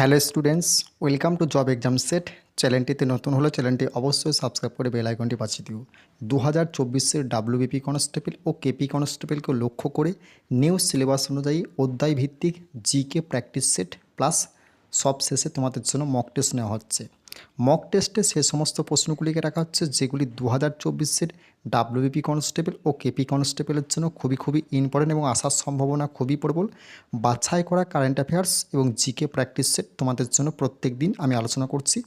Hello students, welcome to job exam set. চ্যানেলটিতে নতুন হলে চ্যানেলটি অবশ্যই সাবস্ক্রাইব করে বেল আইকনটি বাঁচিয়ে দিও। দু হাজার চব্বিশের ডাব্লিউবিপি কনস্টেবল ও কেপি কনস্টেবলকে লক্ষ্য করে নিউ সিলেবাস অনুযায়ী অধ্যায় ভিত্তিক জিকে প্র্যাকটিস সেট প্লাস সব শেষে তোমাদের জন্য মক টেস্ট নেওয়া হচ্ছে। মক টেস্টে সে সমস্ত প্রশ্নগুলিকে রাখা হচ্ছে, যেগুলি দু হাজার চব্বিশের ডাব্লিউবিপি কনস্টেবল ও কেপি কনস্টেবলের জন্য খুবই খুবই ইম্পর্টেন্ট এবং আসার সম্ভাবনা খুবই প্রবল। বাছাই করা কারেন্ট অ্যাফেয়ার্স এবং জিকে প্র্যাকটিস সেট তোমাদের জন্য প্রত্যেক দিন আমি আলোচনা করছি।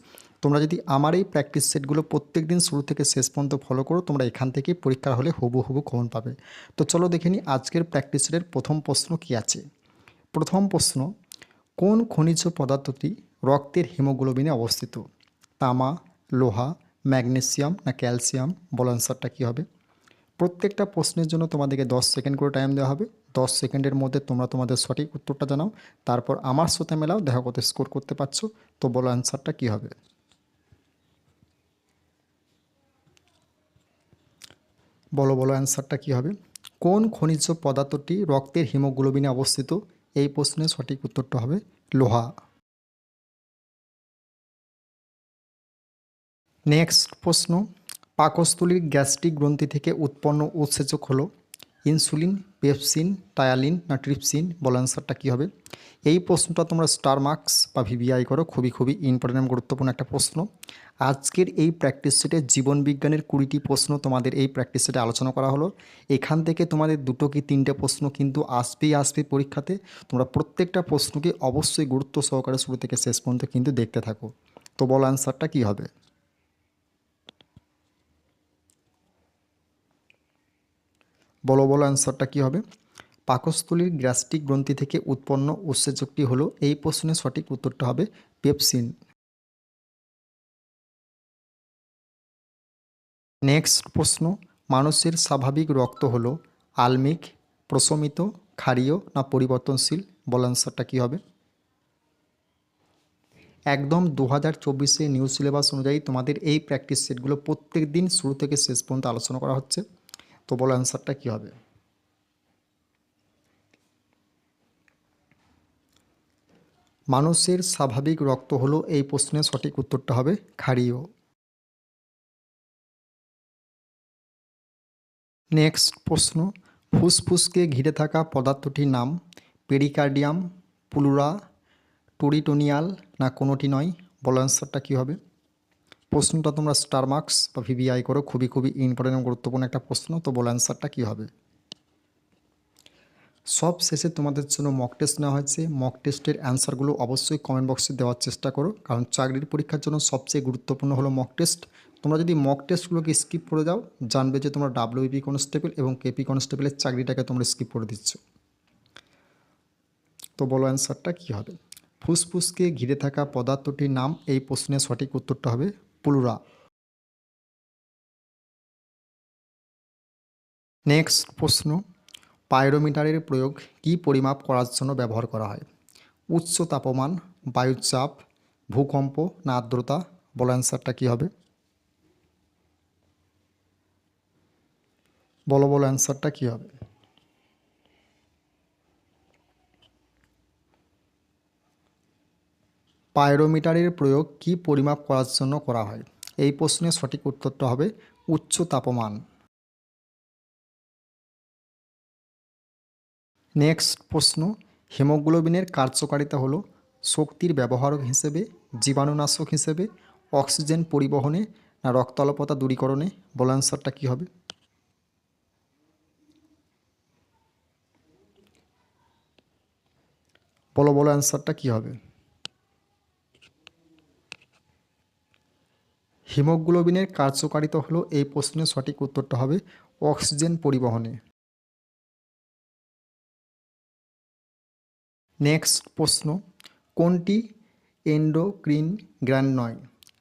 তোমরা যদি আমার এই প্র্যাকটিস সেটগুলো প্রত্যেক দিন শুরু থেকে শেষ পর্যন্ত ফলো করো, তোমরা এখান থেকেই পরীক্ষা হলে হুবু হুবু কমন পাবে। তো চলো দেখে নিই আজকের প্র্যাকটিস সেটের প্রথম প্রশ্ন কী আছে। প্রথম প্রশ্ন, কোন খনিজ পদার্থটি রক্তের হিমোগ্লোবিনে অবস্থিত? তামা, লোহা, ম্যাগনেসিয়াম না ক্যালসিয়াম বল অ্যান্সারটা কী হবে? প্রত্যেকটা প্রশ্নের জন্য তোমাদেরকে দশ সেকেন্ড করে টাইম দেওয়া হবে। দশ সেকেন্ডের মধ্যে তোমরা তোমাদের সঠিক উত্তরটা জানাও। তারপর আমার সাথে মেলাও, দেখা কত স্কোর করতে পারছ। তো বলো অ্যান্সারটা কী হবে? বলো বলো অ্যান্সারটা কী হবে? কোন খনিজ পদার্থটি রক্তের হিমোগ্লোবিনে অবস্থিত? এই প্রশ্নের সঠিক উত্তরটা হবে লোহা। নেক্সট প্রশ্ন পাকস্থলীর গ্যাস্ট্রিক গ্রন্থি থেকে উৎপন্ন উৎসেচক হলো ইনসুলিন, পেপসিন, টায়ালিন না ট্রিপসিন? বল অ্যান্সারটা কী হবে? এই প্রশ্নটা তোমরা স্টার মার্কস বা ভিভিআই করো, খুবই খুবই ইম্পর্টেন্ট গুরুত্বপূর্ণ একটা প্রশ্ন। আজকের এই প্র্যাকটিস সেটে জীবনবিজ্ঞানের কুড়িটি প্রশ্ন তোমাদের এই প্র্যাকটিস সেটে আলোচনা করা হলো। এখান থেকে তোমাদের দুটো কি তিনটে প্রশ্ন কিন্তু আসবেই আসবে পরীক্ষাতে। তোমরা প্রত্যেকটা প্রশ্নকে অবশ্যই গুরুত্ব সহকারে শুরু থেকে শেষ পর্যন্ত কিন্তু দেখতে থাকো। তো বল অ্যান্সারটা কী হবে? বলো বলো অ্যান্সারটা কী হবে? পাকস্থলীর গ্যাস্ট্রিক গ্রন্থি থেকে উৎপন্ন উৎসেচকটি হলো, এই প্রশ্নের সঠিক উত্তরটা হবে পেপসিন। নেক্সট প্রশ্ন, মানুষের স্বাভাবিক রক্ত হলো আলমিক, প্রশমিত, ক্ষারীয় না পরিবর্তনশীল? বল অ্যান্সারটা কী হবে? একদম দু হাজার চব্বিশে নিউ সিলেবাস অনুযায়ী তোমাদের এই প্র্যাকটিস সেটগুলো প্রত্যেক দিন শুরু থেকে শেষ পর্যন্ত আলোচনা করা হচ্ছে। তো বলো অ্যান্সারটা কী হবে? মানুষের স্বাভাবিক রক্ত হলো এই প্রশ্নের সঠিক উত্তরটা হবে ক্ষারীয়। নেক্সট প্রশ্ন, ফুসফুসকে ঘিরে থাকা পদার্থটির নাম পেরিকার্ডিয়াম, পুলুরা, টুরিটোনিয়াল না কোনোটি নয়? বলো অ্যান্সারটা কী হবে? প্রশ্নটা তোমরা স্টার মার্কস বা ভিভিআই করো, খুবই খুবই ইম্পর্টেন্ট গুরুত্বপূর্ণ একটা প্রশ্ন, তো বলো অ্যান্সারটা কী হবে? সব শেষে তোমাদের জন্য মক টেস্ট নেওয়া হয়েছে। মক টেস্টের অ্যান্সারগুলো অবশ্যই কমেন্ট বক্সে দেওয়ার চেষ্টা করো, কারণ চাকরির পরীক্ষার জন্য সবচেয়ে গুরুত্বপূর্ণ হলো মক টেস্ট তোমরা যদি মক টেস্টগুলোকে স্কিপ করে যাও, জানবে যে তোমরা ডাব্লিউপি কনস্টেবল এবং কেপি কনস্টেবলের চাকরিটাকে তোমরা স্কিপ করে দিচ্ছ। তো বলো অ্যান্সারটা কী হবে? ফুসফুসকে ঘিরে থাকা পদার্থটির নাম, এই প্রশ্নের সঠিক উত্তরটা হবে পুলুরা। নেক্সট প্রশ্ন, পাইরোমিটারের প্রয়োগ কী পরিমাপ করার জন্য ব্যবহার করা হয়? উচ্চ তাপমান, বায়ুচাপ, ভূকম্প না আর্দ্রতা? বলো অ্যান্সারটা কী হবে? বলো বলো অ্যান্সারটা কী হবে? পাইরোমিটারের প্রয়োগ কী পরিমাপ করার জন্য করা হয়? এই প্রশ্নের সঠিক উত্তরটা হবে উচ্চ তাপমান। নেক্সট প্রশ্ন, হিমোগ্লোবিনের কার্যকারিতা হলো শক্তির ব্যবহারক হিসেবে, জীবাণুনাশক হিসেবে, অক্সিজেন পরিবহনে না রক্তাল্পতা দূরীকরণে? বল অ্যান্সারটা কী হবে? বলো বলো অ্যান্সারটা কী হবে? হিমোগ্লোবিনের কার্যকারিতা হলো এই প্রশ্নের সঠিক উত্তরটা হবে অক্সিজেন পরিবহনে। নেক্সট প্রশ্ন, কোনটি এন্ডোক্রিন গ্র্যান্ড নয়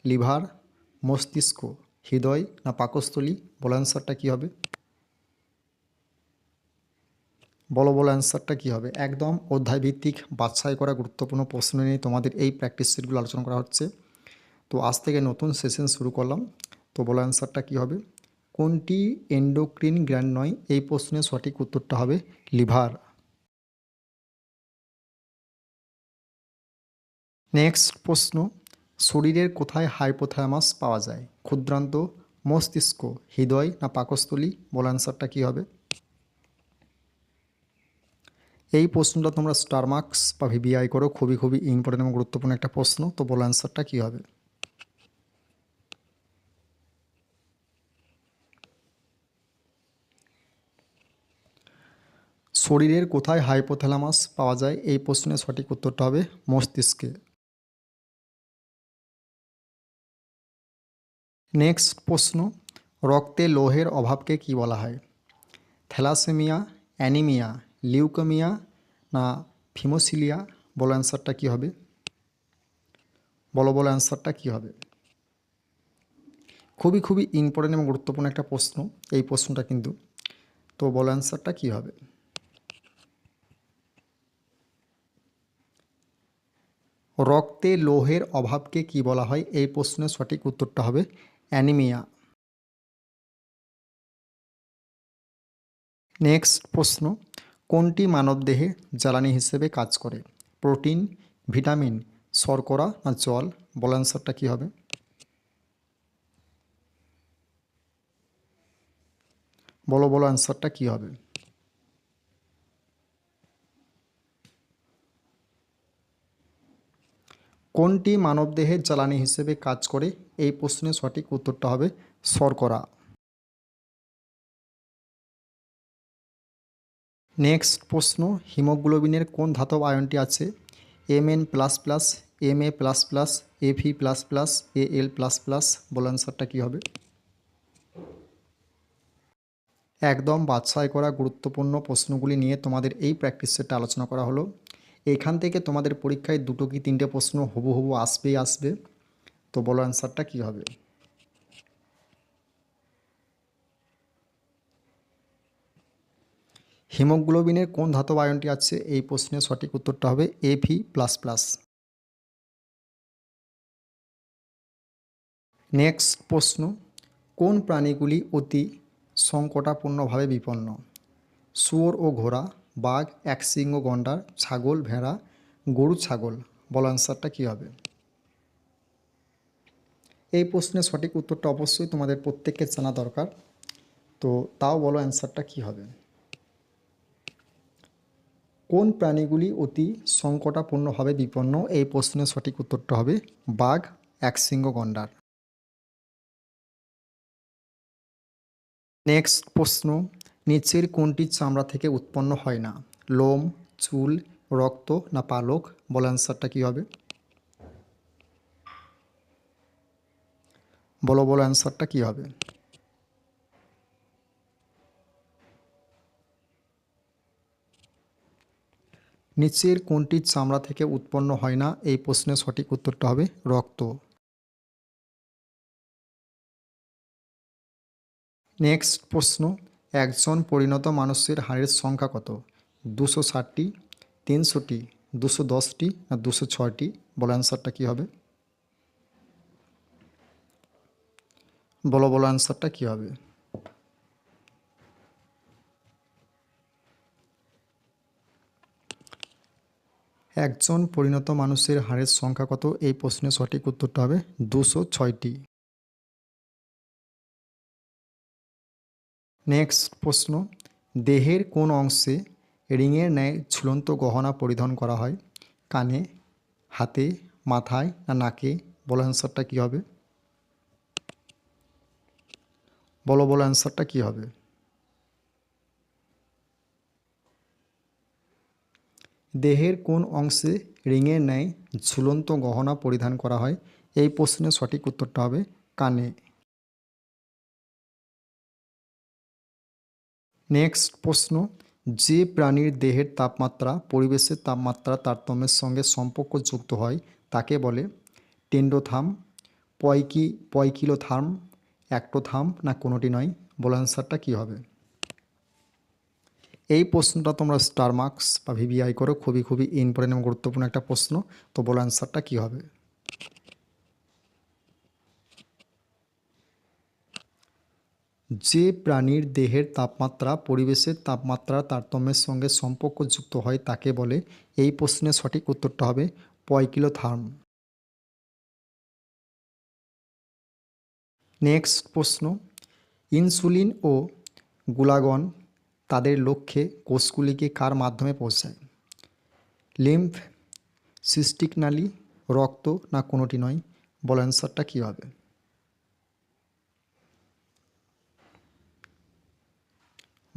লিভার, মস্তিষ্ক, হৃদয় না পাকস্থলী? বলো অ্যান্সারটা কী হবে? বলো বলো অ্যান্সারটা কী হবে? একদম অধ্যায়ভিত্তিক বাছাই করা গুরুত্বপূর্ণ প্রশ্ন নিয়ে তোমাদের এই প্র্যাকটিস সেটগুলো আলোচনা করা হচ্ছে। তো আজ থেকে নতুন সেশন শুরু করলাম। তো বলো অ্যান্সারটা কী হবে? কোনটি এন্ডোক্রিন গ্র্যান্ড নয়? এই প্রশ্নের সঠিক উত্তরটা হবে লিভার। নেক্সট প্রশ্ন, শরীরের কোথায় হাইপোথ্যালামাস পাওয়া যায়? ক্ষুদ্রান্ত, মস্তিষ্ক, হৃদয় না পাকস্থলী? বল অ্যান্সারটা কী হবে? এই প্রশ্নটা তোমরা স্টার মার্কস বা ভিবিআই করো। খুবই খুবই ইম্পর্টেন্ট এবং গুরুত্বপূর্ণ একটা প্রশ্ন। তো বল অ্যান্সারটা কী হবে? শরীরের কোথায় হাইপোথ্যালামাস পাওয়া যায়? এই প্রশ্নের সঠিক উত্তরটা হবে মস্তিষ্কে। নেক্সট প্রশ্ন, রক্তে লোহের অভাবকে কি বলা হয়? থ্যালাসেমিয়া, অ্যানিমিয়া, লিউকেমিয়া না ফিমোসিলিয়া? বলো অ্যান্সারটা কী হবে? বলো বলো অ্যান্সারটা কী হবে? খুবই খুবই ইম্পর্টেন্ট এবং গুরুত্বপূর্ণ একটা প্রশ্ন, এই প্রশ্নটা কিন্তু। তো বলো অ্যান্সারটা কী হবে? রক্তে লোহের অভাবকে কি বলা হয়? এই প্রশ্নের সঠিক উত্তরটা হবে অ্যানিমিয়া। নেক্সট প্রশ্ন, কোনটি মানবদেহে জ্বালানি হিসেবে কাজ করে? প্রোটিন, ভিটামিন, শর্করা না জল? বল অ্যান্সারটা কী হবে? বলো বলো অ্যান্সারটা কী হবে? কোনটি মানবদেহের জ্বালানি হিসেবে কাজ করে? এই প্রশ্নের সঠিক উত্তরটা হবে শর্করা। নেক্সট প্রশ্ন, হিমোগ্লোবিনের কোন ধাতব আয়নটি আছে? M N plus plus, M A plus plus, F E plus plus, A L plus plus, বল অ্যান্সারটা কী হবে? একদম বাছাই করা গুরুত্বপূর্ণ প্রশ্নগুলি নিয়ে তোমাদের এই প্র্যাকটিস সেটটা আলোচনা করা হলো। এখান থেকে তোমাদের পরীক্ষায় দুটো কি তিনটে প্রশ্ন হবু হবু আসবেই আসবে। তো বলো অ্যান্সারটা কী হবে? হিমোগ্লোবিনের কোন ধাতব আয়নটি আছে? এই প্রশ্নের সঠিক উত্তরটা হবে এফি প্লাস প্লাস নেক্সট প্রশ্ন, কোন প্রাণীগুলি অতি সংকটাপূর্ণভাবে বিপন্ন? শুয়োর ও ঘোড়া বাঘ একশৃঙ্গ গন্ডার, ছাগল, ভেড়া, গরু, ছাগল। বল অ্যান্সারটা কী হবে? এই প্রশ্নের সঠিক উত্তরটা অবশ্যই তোমাদের প্রত্যেকের জানা দরকার। তো তাও বলো অ্যান্সারটা কী হবে? কোন প্রাণীগুলি অতি সংকটাপূর্ণভাবে বিপন্ন? এই প্রশ্নের সঠিক উত্তরটা হবে বাঘ একশৃঙ্গ গন্ডার। নেক্সট প্রশ্ন। নিচের কোনটি চামড়া থেকে উৎপন্ন হয় না? লোম, চুল, রক্ত না পালক? বল অ্যান্সারটা কী হবে? বলো বলো অ্যান্সারটা কী হবে? নিচের কোনটি চামড়া থেকে উৎপন্ন হয় না? এই প্রশ্নের সঠিক উত্তরটা হবে রক্ত। নেক্সট প্রশ্ন। একজন পরিণত মানুষের হাড়ের সংখ্যা কত? দুশো ষাটটি, তিনশোটি, দুশো দশটি না দুশো ছয়টি? বলো অ্যান্সারটা কী হবে? বলো বলো অ্যান্সারটা কী হবে? একজন পরিণত মানুষের হাড়ের সংখ্যা কত? এই প্রশ্নের সঠিক উত্তরটা হবে দুশো ছয়টি। নেক্সট প্রশ্ন, দেহের কোন অংশে রিংয়ের ন্যায় ঝুলন্ত গহনা পরিধান করা হয়? কানে, হাতে, মাথায় না নাকে? বলো অ্যান্সারটা কী হবে? বলো বলো অ্যান্সারটা কী হবে? দেহের কোন অংশে রিংয়ের ন্যায় ঝুলন্ত গহনা পরিধান করা হয়? এই প্রশ্নের সঠিক উত্তরটা হবে কানে। নেক্সট প্রশ্ন, যে প্রাণীর দেহের তাপমাত্রা, পরিবেশের তাপমাত্রা, তারতম্যের সঙ্গে সম্পর্কযুক্ত হয়, তাকে বলে টেন্ডোথাম, পয়কি, পয়কিলোথার্ম, অ্যাক্টোথাম না কোনোটি নয়? বল অ্যান্সারটা কী হবে? এই প্রশ্নটা তোমরা স্টার মার্কস বা ভিভিআই করো, খুবই খুবই ইম্পর্টেন্ট এবং গুরুত্বপূর্ণ একটা প্রশ্ন, তো বল অ্যান্সারটা কী হবে? যে প্রাণীর দেহের তাপমাত্রা, পরিবেশের তাপমাত্রার তারতম্যের সঙ্গে সম্পর্কযুক্ত হয় তাকে বলে এই প্রশ্নের সঠিক উত্তরটা হবে পয়কিলোথার্ম। নেক্সট প্রশ্ন, ইনসুলিন ও গুলাগন তাদের লক্ষ্যে কোষগুলিকে কার মাধ্যমে পৌঁছায়? লিম্ফ, সিস্টিক নালী, রক্ত না কোনোটি নয়? বল অ্যান্সারটা কী হবে?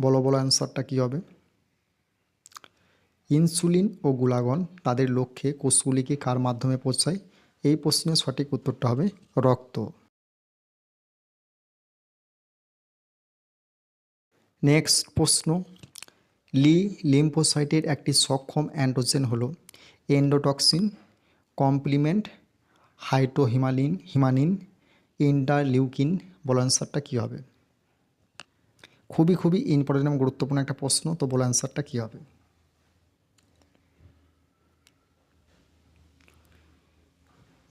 বলো বলো অ্যান্সারটা কী হবে? ইনসুলিন ও গুলাগন তাদের লক্ষ্যে কোষগুলিকে কার মাধ্যমে পৌঁছায়? এই প্রশ্নের সঠিক উত্তরটা হবে রক্ত। নেক্সট প্রশ্ন। লি লিম্ফোসাইটের একটি সক্ষম অ্যান্ড্রোজেন হল এন্ডোটক্সিন, কমপ্লিমেন্ট হাইটোহিমালিন হিমানিন, ইন্টারলিউকিন। বল অ্যান্সারটা কী হবে? খুবই খুবই ইম্পর্টেন্ট এবং গুরুত্বপূর্ণ একটা প্রশ্ন, তো বল অ্যান্সারটা কী হবে?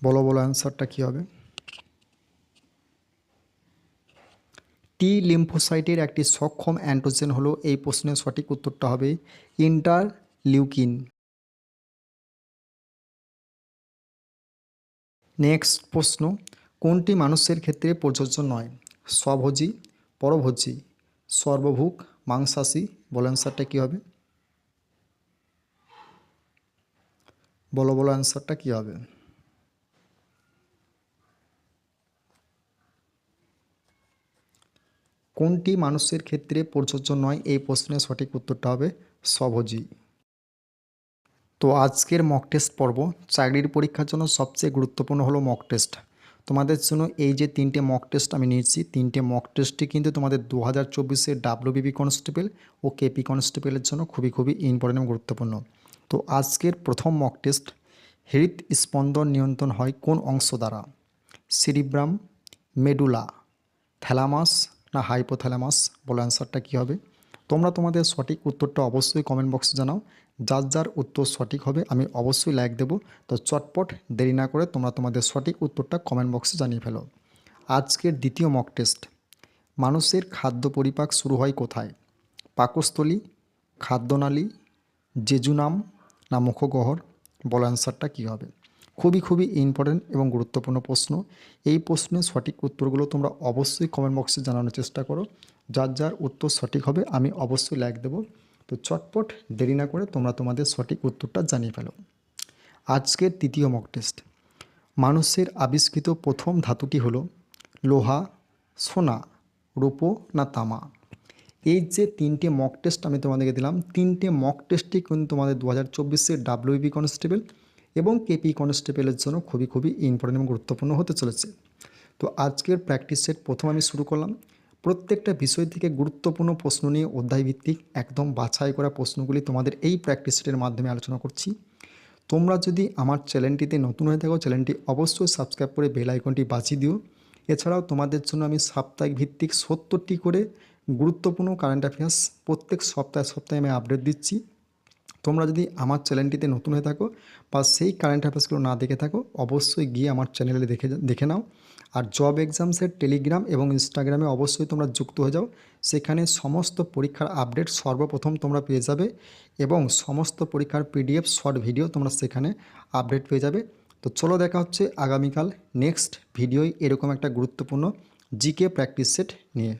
বলো বলো অ্যান্সারটা কী হবে? টি লিম্ফোসাইটের একটি সক্ষম অ্যান্টোজেন হলো, এই প্রশ্নের সঠিক উত্তরটা হবে ইন্টার লিউকিন নেক্সট প্রশ্ন, কোনটি মানুষের ক্ষেত্রে প্রযোজ্য নয়? স্বভোজী, পরভোজী? সর্বভুক মাংসাশী, বলো অ্যান্সারটা কী হবে? বলো বলো অ্যান্সারটা কী হবে? কোনটি মানুষের ক্ষেত্রে প্রযোজ্য নয়? এই প্রশ্নের সঠিক উত্তরটা হবে স্বভোজী তো আজকের মক টেস্ট পর্ব, চাকরির পরীক্ষার জন্য সবচেয়ে গুরুত্বপূর্ণ হলো মক টেস্ট তোমাদের জন্য এই যে তিনটে মক টেস্ট আমি নিয়েছি, তিনটে মক টেস্টটি কিন্তু তোমাদের দু হাজার চব্বিশের ডাব্লিউবিপি কনস্টেবল ও কেপি কনস্টেবলের জন্য খুবই খুবই ইম্পর্টেন্ট গুরুত্বপূর্ণ। তো আজকের প্রথম মক টেস্ট হৃদ স্পন্দন নিয়ন্ত্রণ হয় কোন অংশ দ্বারা? সিরিব্রাম মেডুলা থ্যালামাস না হাইপোথ্যালামাস বলে অ্যান্সারটা কী হবে? তোমরা তোমাদের সঠিক উত্তরটা অবশ্যই কমেন্ট বক্সে জানাও। যার যার উত্তর সঠিক হবে, আমি অবশ্যই লাইক দেবো। তো চটপট দেরি না করে তোমরা তোমাদের সঠিক উত্তরটা কমেন্ট বক্সে জানিয়ে ফেলো। আজকের দ্বিতীয় মক টেস্ট মানুষের খাদ্য পরিপাক শুরু হয় কোথায়? পাকস্থলী, খাদ্যনালী, জেজুনাম না মুখগহর বল অ্যান্সারটা কী হবে? খুবই খুবই ইম্পর্টেন্ট এবং গুরুত্বপূর্ণ প্রশ্ন। এই প্রশ্নের সঠিক উত্তরগুলো তোমরা অবশ্যই কমেন্ট বক্সে জানানোর চেষ্টা করো। যার যার উত্তর সঠিক হবে, আমি অবশ্যই লাইক দেবো। তো চটপট দেরি না করে তোমরা তোমাদের সঠিক উত্তরটা জানিয়ে ফেলো। আজকের তৃতীয় মক টেস্ট মানুষের আবিষ্কৃত প্রথম ধাতুটি হলো লোহা, সোনা, রূপো না তামা। এই যে তিনটে মক টেস্ট আমি তোমাদেরকে দিলাম, তিনটে মক টেস্টই কিন্তু তোমাদের দু হাজার চব্বিশের ডাব্লিউবি কনস্টেবল এবং কেপি কনস্টেবলের জন্য খুবই খুবই ইম্পর্টেন্ট এবং গুরুত্বপূর্ণ হতে চলেছে। তো আজকের প্র্যাকটিস সেট প্রথম আমি শুরু করলাম। প্রত্যেকটা বিষয় থেকে গুরুত্বপূর্ণ প্রশ্ন নিয়ে অধ্যায়ভিত্তিক একদম বাছাই করা প্রশ্নগুলি তোমাদের এই প্র্যাকটিস সেটের মাধ্যমে আলোচনা করছি। তোমরা যদি আমার চ্যানেলটিতে নতুন হয়ে থাকো, চ্যানেলটি অবশ্যই সাবস্ক্রাইব করে বেল আইকনটি বাঁচিয়ে দিও। এছাড়াও তোমাদের জন্য আমি সাপ্তাহিক ভিত্তিক সত্তরটি করে গুরুত্বপূর্ণ কারেন্ট অ্যাফেয়ার্স প্রত্যেক সপ্তাহে সপ্তাহে আমি আপডেট দিচ্ছি। তোমরা যদি আমার চ্যানেলটিতে নতুন হয়ে থাকো বা সেই কারেন্ট অ্যাফেয়ার্সগুলো না দেখে থাকো, অবশ্যই গিয়ে আমার চ্যানেলে দেখে দেখে নাও। আর জব এক্সামসের টেলিগ্রাম এবং ইনস্টাগ্রামে অবশ্যই তোমরা যুক্ত হয়ে যাও। সেখানে সমস্ত পরীক্ষার আপডেট সর্বপ্রথম তোমরা পেয়ে যাবে এবং সমস্ত পরীক্ষার পিডিএফ শর্ট ভিডিও তোমরা সেখানে আপডেট পেয়ে যাবে। তো চলো দেখা হচ্ছে আগামীকাল নেক্সট ভিডিওয় এরকম একটা গুরুত্বপূর্ণ জিকে প্র্যাকটিস সেট নিয়ে।